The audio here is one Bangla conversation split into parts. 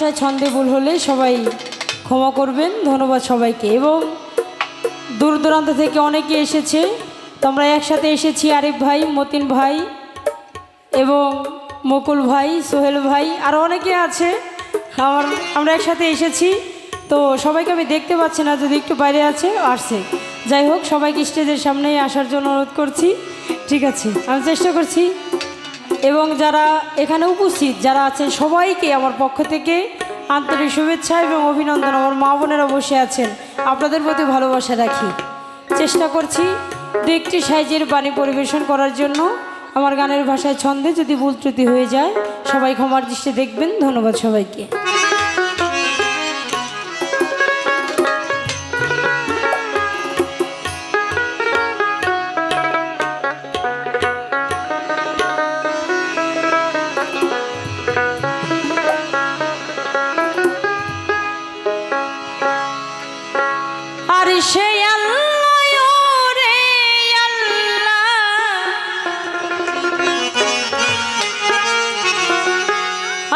ভাষায় ছন্দে ভুল হলে সবাই ক্ষমা করবেন। ধন্যবাদ সবাইকে। এবং দূর দূরান্ত থেকে অনেকে এসেছে। তো আমরা একসাথে এসেছি, আরিফ ভাই, মতিন ভাই এবং মুকুল ভাই, সোহেল ভাই, আর অনেকে আছে। আমার, আমরা একসাথে এসেছি। তো সবাইকে আমি দেখতে পাচ্ছি না, যদি একটু বাইরে আছে, আসছে। যাই হোক, সবাইকে স্টেজের সামনেই আসার জন্য অনুরোধ করছি। ঠিক আছে, আমি চেষ্টা করছি। এবং যারা এখানে উপস্থিত, যারা আছেন সবাইকে আমার পক্ষ থেকে আন্তরিক শুভেচ্ছা এবং অভিনন্দন। আমার মা বোনেরা বসে আছেন, আপনাদের প্রতি ভালোবাসা রাখি। চেষ্টা করছি দু একটি সাইজের বাণী পরিবেশন করার জন্য। আমার গানের ভাষায় ছন্দে যদি ভুল ত্রুটি হয়ে যায়, সবাই ক্ষমার দৃষ্টি দেখবেন। ধন্যবাদ সবাইকে। সে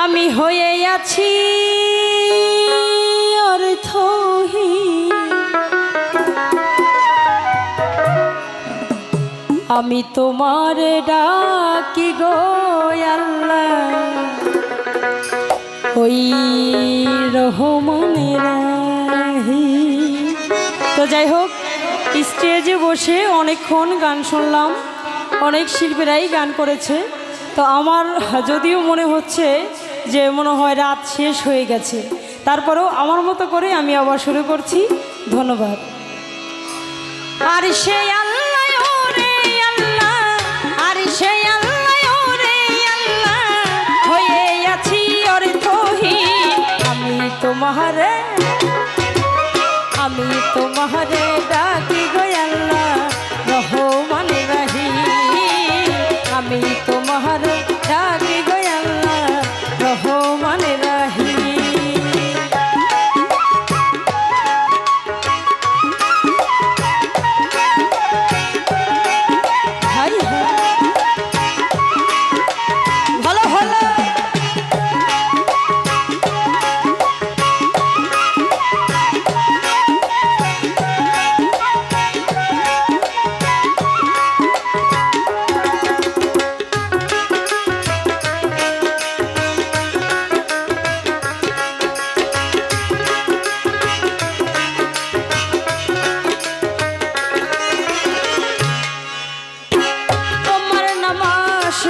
আমি হয়ে আছি অর্থহীন। আমি তোমার ডাকি গো আল্লাহ। ওই রহমানের যাই হোক, স্টেজে বসে অনেকক্ষণ গান শুনলাম। অনেক শিল্পীরাই গান করেছে। তো আমার যদিও মনে হচ্ছে যে মনে হয় রাত শেষ হয়ে গেছে। তারপরেও আমার মতো করে আমি আবার শুরু করছি। ধন্যবাদ। আর সেই আল্লাহ আছি আমি তোমারে তোমারে ডাকি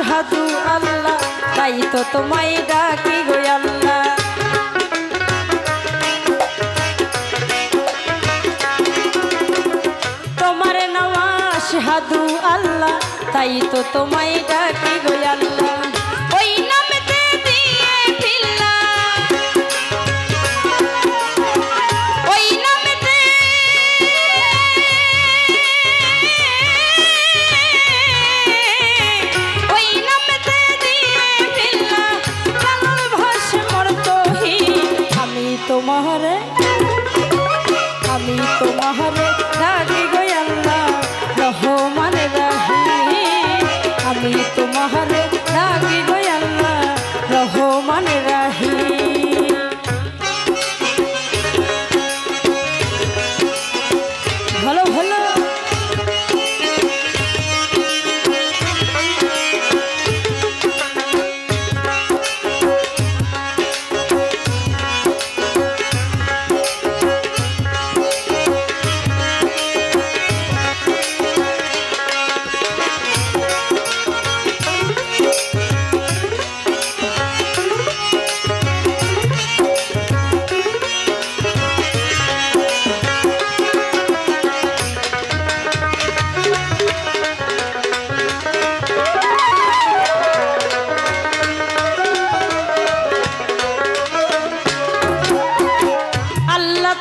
হাদু আল্লাহ, তাই তো তোমায় ডাকি গো আল্লাহ। তোমার নামাজ হাদু আল্লাহ, তাই তো তোমায় ডাকি গো আল্লাহ। তোমারে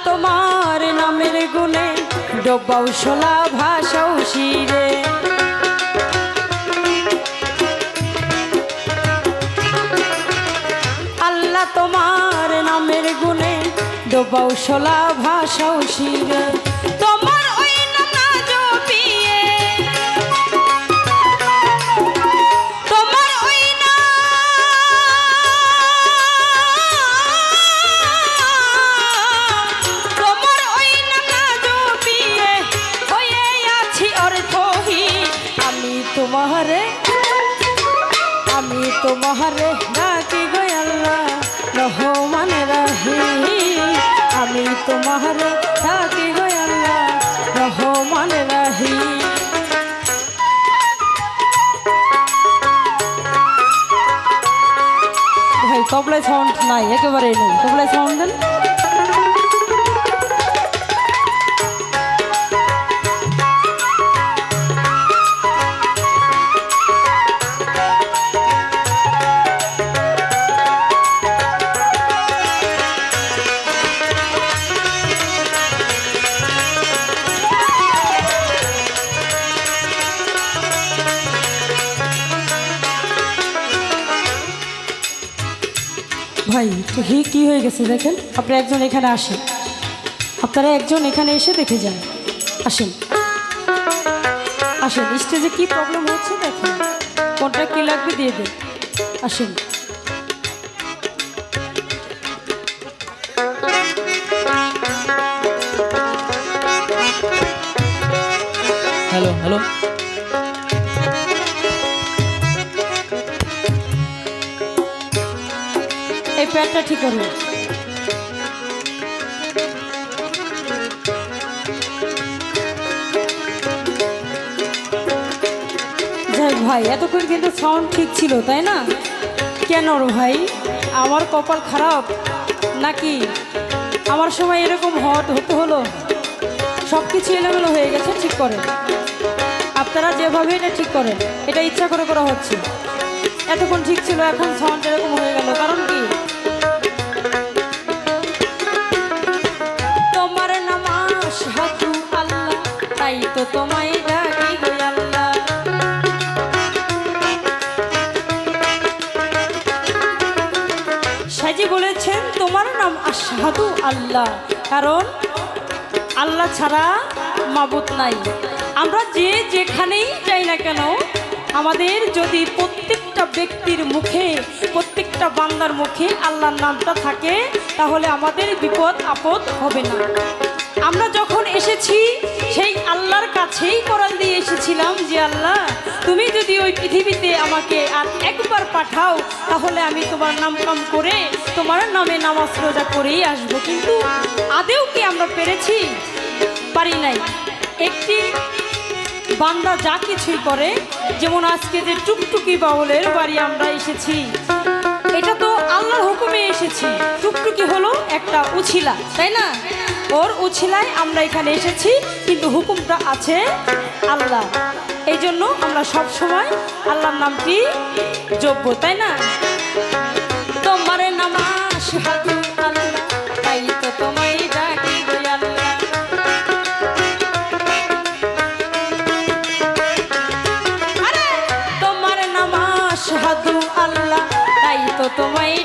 তোমার নামের গুণে ডোবাও শোলা ভাষাও শিরে। আল্লাহ তোমার নামের গুণে ডোবাও শোলা ভাষাও শিরে। তোমারে আমি তোমারে ডাকি গো আল্লাহ, রহমান রাহি। আমি তোমারে ডাকি গো আল্লাহ, রহমান রাহি। ভাই, তবলায় সাউন্ড নাই, একেবারেই নেই। তবলায় সাউন্ড দেন। তো হি, কি হয়ে গেছে দেখেন? আপনি একজন এখানে আসেন। আপনারা একজন এখানে এসে দেখে যান। আসেন। আসেন, স্টেজে কি প্রবলেম হচ্ছে দেখেন। কোনটা কি লাগবে দিয়ে দেন। আসেন। হ্যালো হ্যালো প্যাডটা ঠিক করুন যাই ভাই, এতক্ষণ কিন্তু সাউন্ড ঠিক ছিল, তাই না? কেন ভাই? আমার কপাল খারাপ? নাকি? আমার সময় এরকম হট হতে হলো? সব কিছু এলোমেলো হয়ে গেছে, ঠিক করে। আপনারা যেভাবে এটা ঠিক করেন, এটা ইচ্ছা করে করা হচ্ছে। এতক্ষণ ঠিক ছিল, এখন সাউন্ড এরকম হয়ে গেল। কারণ কি? বলেছেন, তোমার নাম আশহাদু আল্লাহ, কারণ আল্লাহ ছাড়া মাবুত নাই। আমরা যে যেখানেই যাই না কেন, আমাদের যদি প্রত্যেকটা ব্যক্তির মুখে, প্রত্যেকটা বান্দার মুখে আল্লাহর নামটা থাকে, তাহলে আমাদের বিপদ আপদ হবে না। আমরা যখন এসেছি, সেই আল্লাহর কাছেই কোরআন দিয়ে এসেছিলাম যে, আল্লাহ, তুমি যদি ওই পৃথিবীতে আমাকে আর একবার পাঠাও, তাহলে আমি তোমার নাম কাম করে তোমার নামে নামাজ রোজা করেই আসব। কিন্তু আদেও কি আমরা পেরেছি? পারি নাই। একটি বান্দা যা কিছুই করে, যেমন আজকে যে টুকটুকি বাউলের বাড়ি আমরা এসেছি, এটা তো আল্লাহর হুকুমে এসেছি। টুকটুকি হলো একটা উছিলা, তাই না? ওর উছিলায় আমরা এখানে এসেছি, কিন্তু হুকুমটা আছে আল্লাহ। এই জন্য আমরা সব সময় আল্লাহর নামটি যোগ্য, তাই না? তোমার নামাজ তাই তো তোমায় ডাকি আল্লাহ, তাই তো তোমায়